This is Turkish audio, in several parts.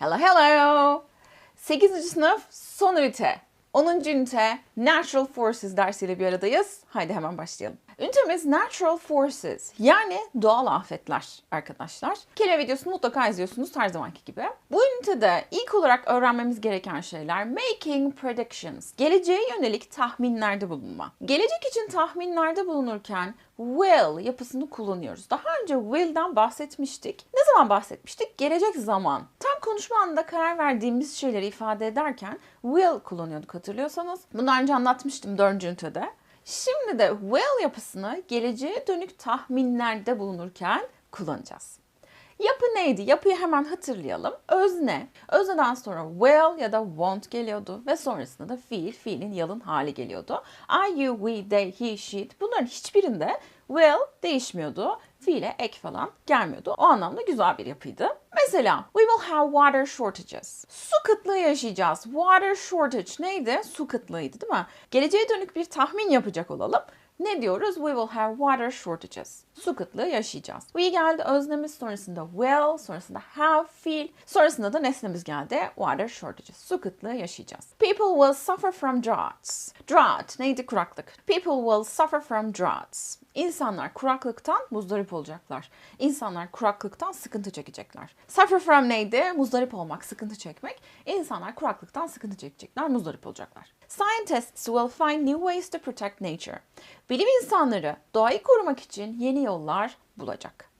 Hello hello. 8. sınıf son ünite. 10. ünite Natural Forces dersiyle bir aradayız. Haydi hemen başlayalım. Ünitemiz Natural Forces yani doğal afetler arkadaşlar. Kelime videosunu mutlaka izliyorsunuz her zamanki gibi. Bu ünitede ilk olarak öğrenmemiz gereken şeyler making predictions. Geleceğe yönelik tahminlerde bulunma. Gelecek için tahminlerde bulunurken will yapısını kullanıyoruz. Daha önce will'den bahsetmiştik. Ne zaman bahsetmiştik? Gelecek zaman. Tam konuşma anında karar verdiğimiz şeyleri ifade ederken will kullanıyorduk hatırlıyorsanız. Bundan önce anlatmıştım 4. ünitede. Şimdi de will yapısını geleceğe dönük tahminlerde bulunurken kullanacağız. Yapı neydi? Yapıyı hemen hatırlayalım. Özne. Özneden sonra will ya da want geliyordu ve sonrasında da fiil, fiilin yalın hali geliyordu. I, you, we, they, he, she bunların hiçbirinde will değişmiyordu. Fiile ek falan gelmiyordu. O anlamda güzel bir yapıydı. Mesela we will have water shortages. Su kıtlığı yaşayacağız. Water shortage neydi? Su kıtlığıydı değil mi? Geleceğe dönük bir tahmin yapacak olalım. Ne diyoruz? We will have water shortages. Su kıtlığı yaşayacağız. We geldi öznemiz sonrasında will, sonrasında have, feel, sonrasında da nesnemiz geldi. Water shortages. Su kıtlığı yaşayacağız. People will suffer from droughts. Drought neydi? Kuraklık. People will suffer from droughts. İnsanlar kuraklıktan muzdarip olacaklar. İnsanlar kuraklıktan sıkıntı çekecekler. Suffer from neydi? Muzdarip olmak, sıkıntı çekmek. İnsanlar kuraklıktan sıkıntı çekecekler, muzdarip olacaklar. Scientists will find new ways to protect nature. Bilim insanları doğayı korumak için yeni yollar bulacak.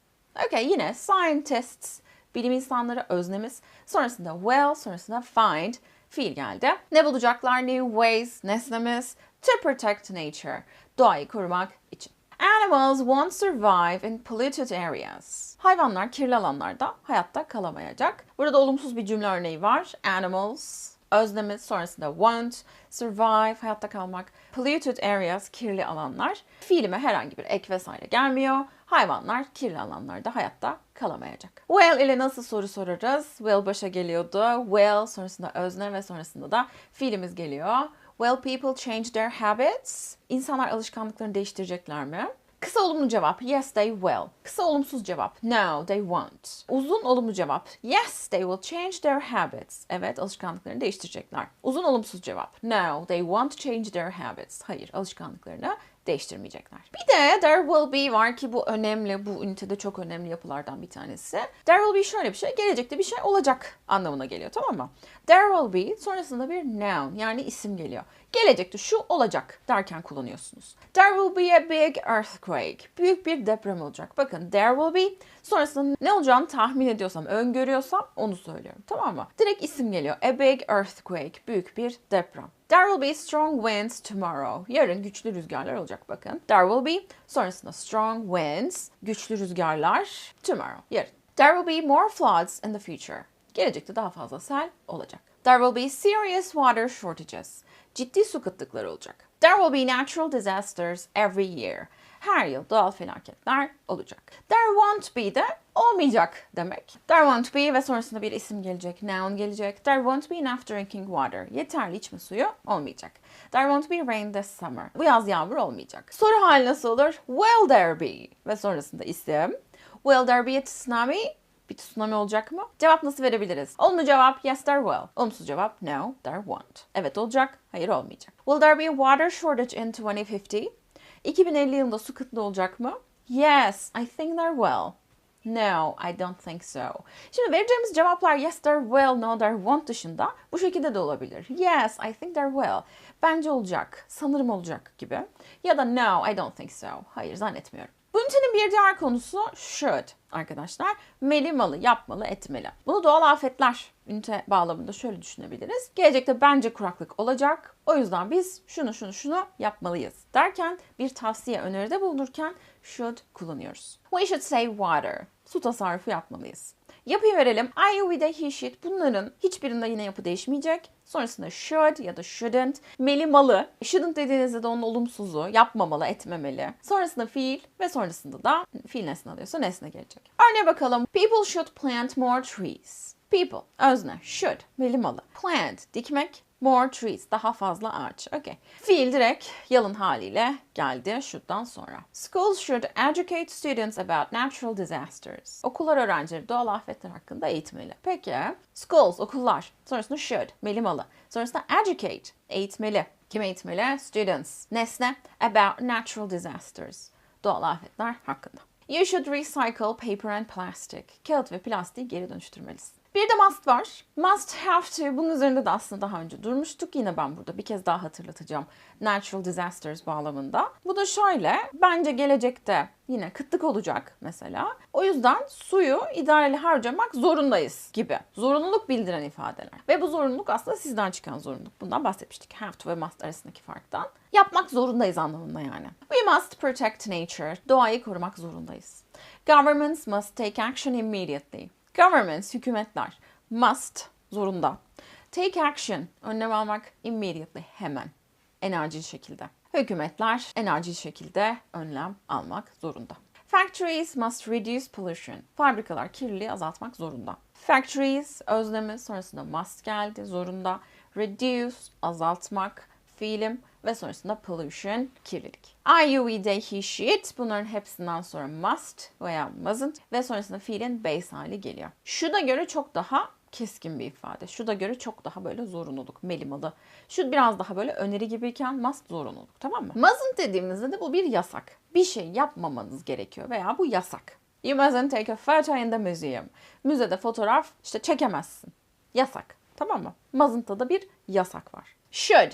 Okay, yine scientists, bilim insanları öznemiz. Sonrasında well, sonrasında find, fiil geldi. Ne bulacaklar? New ways, nesnemiz. To protect nature, doğayı korumak için. Animals won't survive in polluted areas. Hayvanlar kirli alanlarda hayatta kalamayacak. Burada olumsuz bir cümle örneği var. Animals, öznemiz sonrasında won't, survive, hayatta kalmak. Polluted areas, kirli alanlar. Fiilime herhangi bir ek vesaire gelmiyor. Hayvanlar kirli alanlarda hayatta kalamayacak. Well ile nasıl soru sorarız? Well başa geliyordu. Well sonrasında özne ve sonrasında da fiilimiz geliyor. Will people change their habits? İnsanlar alışkanlıklarını değiştirecekler mi? Kısa olumlu cevap yes they will. Kısa olumsuz cevap no they won't. Uzun olumlu cevap yes they will change their habits. Evet alışkanlıklarını değiştirecekler. Uzun olumsuz cevap no they won't change their habits. Hayır alışkanlıklarını değiştirmeyecekler. Bir de there will be var ki bu önemli, bu ünitede çok önemli yapılardan bir tanesi. There will be şöyle bir şey, gelecekte bir şey olacak anlamına geliyor tamam mı? There will be sonrasında bir noun yani isim geliyor. Gelecekte şu olacak derken kullanıyorsunuz. There will be a big earthquake. Büyük bir deprem olacak. Bakın there will be sonrasında ne olacağını tahmin ediyorsam, öngörüyorsam onu söylüyorum. Tamam mı? Direkt isim geliyor. A big earthquake. Büyük bir deprem. There will be strong winds tomorrow. Yarın güçlü rüzgarlar olacak bakın. There will be sonrasında strong winds. Güçlü rüzgarlar tomorrow. Yarın. There will be more floods in the future. Gelecekte daha fazla sel olacak. There will be serious water shortages. Ciddi su kıtlıkları olacak. There will be natural disasters every year. Her yıl doğal felaketler olacak. There won't be de olmayacak demek. There won't be ve sonrasında bir isim gelecek, noun gelecek. There won't be enough drinking water. Yeterli içme suyu olmayacak. There won't be rain this summer. Bu yaz yağmur olmayacak. Soru hali nasıl olur? Will there be? Ve sonrasında isim. Will there be a tsunami? Bir tsunami olacak mı? Cevap nasıl verebiliriz? Olumlu cevap yes there will. Olumsuz cevap no there won't. Evet olacak, hayır olmayacak. Will there be a water shortage in 2050? 2050 yılında su kıtlığı olacak mı? Yes, I think there will. No, I don't think so. Şimdi vereceğimiz cevaplar yes there will, no there won't dışında bu şekilde de olabilir. Yes, I think there will. Bence olacak, sanırım olacak gibi. Ya da no, I don't think so. Hayır, zannetmiyorum. Bu ünitenin bir diğer konusu should arkadaşlar. Meli malı, yapmalı, etmeli. Bunu doğal afetler ünite bağlamında şöyle düşünebiliriz. Gelecekte bence kuraklık olacak. O yüzden biz şunu şunu şunu yapmalıyız derken bir tavsiye öneride bulunurken should kullanıyoruz. We should save water. Su tasarrufu yapmalıyız. Yapıyı verelim. I, we, they, he, she. Bunların hiçbirinde yine yapı değişmeyecek. Sonrasında should ya da shouldn't. Meli malı. Shouldn't dediğinizde de onun olumsuzu. Yapmamalı, etmemeli. Sonrasında fiil ve sonrasında da fiil nesne alıyorsa nesne gelecek. Örneğe bakalım. People should plant more trees. People, özne, should, meli malı. Plant, dikmek. More trees. Daha fazla ağaç. Okay. Fiil direkt yalın haliyle geldi şuradan sonra. Schools should educate students about natural disasters. Okullar öğrencileri doğal afetler hakkında eğitmeli. Peki. Schools, okullar. Sonrasında should, melimalı. Sonrasında educate, eğitmeli. Kim eğitmeli? Students. Nesne. About natural disasters. Doğal afetler hakkında. You should recycle paper and plastic. Kağıt ve plastiği geri dönüştürmelisin. Bir de must var. Must have to. Bunun üzerinde de aslında daha önce durmuştuk. Yine ben burada bir kez daha hatırlatacağım. Natural disasters bağlamında. Bu da şöyle. Bence gelecekte yine kıtlık olacak mesela. O yüzden suyu idareli harcamak zorundayız gibi. Zorunluluk bildiren ifadeler. Ve bu zorunluluk aslında sizden çıkan zorunluluk. Bundan bahsetmiştik. Have to ve must arasındaki farktan. Yapmak zorundayız anlamında yani. We must protect nature. Doğayı korumak zorundayız. Governments must take action immediately. Governments, hükümetler, must, zorunda. Take action, önlem almak, immediately, hemen, en acil şekilde. Hükümetler en acil şekilde önlem almak zorunda. Factories must reduce pollution. Fabrikalar kirliliği azaltmak zorunda. Factories, özlemi, sonrasında must geldi, zorunda. Reduce, azaltmak, fiilim ve sonrasında pollution, kirlilik. I, you, we, they, he, she, it. Bunların hepsinden sonra must veya mustn't ve sonrasında fiilin base hali geliyor. Şu da göre çok daha keskin bir ifade. Şu da göre çok daha böyle zorunluluk, melimalı. Şu biraz daha böyle öneri gibiyken must zorunluluk tamam mı? Mustn't dediğimizde de bu bir yasak. Bir şey yapmamanız gerekiyor veya bu yasak. You mustn't take a photo in the museum. Müzede fotoğraf işte çekemezsin. Yasak. Tamam mı? Mustn't'ta da bir yasak var. Should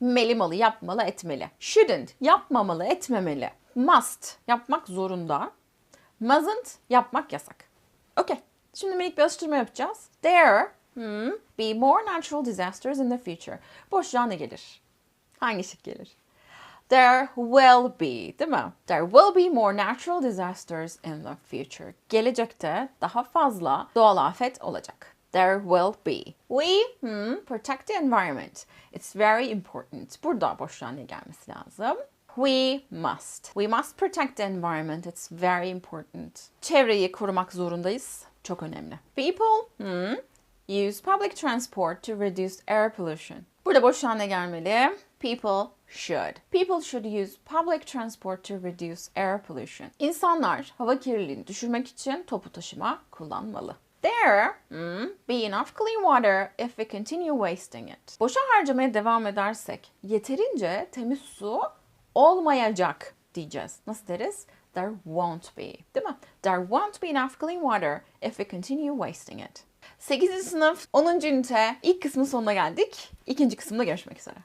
melimalı, yapmalı, etmeli. Shouldn't, yapmamalı, etmemeli. Must, yapmak zorunda. Mustn't, yapmak yasak. Okay. Şimdi minik bir alıştırma yapacağız. There hmm, be more natural disasters in the future. Boşluğa ne gelir? Hangi şık gelir? There will be, değil mi? There will be more natural disasters in the future. Gelecekte daha fazla doğal afet olacak. There will be. We hmm, protect the environment. It's very important. Burada boşluğa ne gelmesi lazım? We must. We must protect the environment. It's very important. Çevreyi korumak zorundayız. Çok önemli. People hmm, use public transport to reduce air pollution. Burada boşluğa ne gelmeli? People should. People should use public transport to reduce air pollution. İnsanlar hava kirliliğini düşürmek için topu taşıma kullanmalı. There hmm, be enough clean water if we continue wasting it. Boşa harcamaya devam edersek yeterince temiz su olmayacak diyeceğiz. Nasıl deriz? There won't be. Değil mi? There won't be enough clean water if we continue wasting it. 8. sınıf 10. ünite ilk kısmın sonuna geldik. İkinci kısımda görüşmek üzere.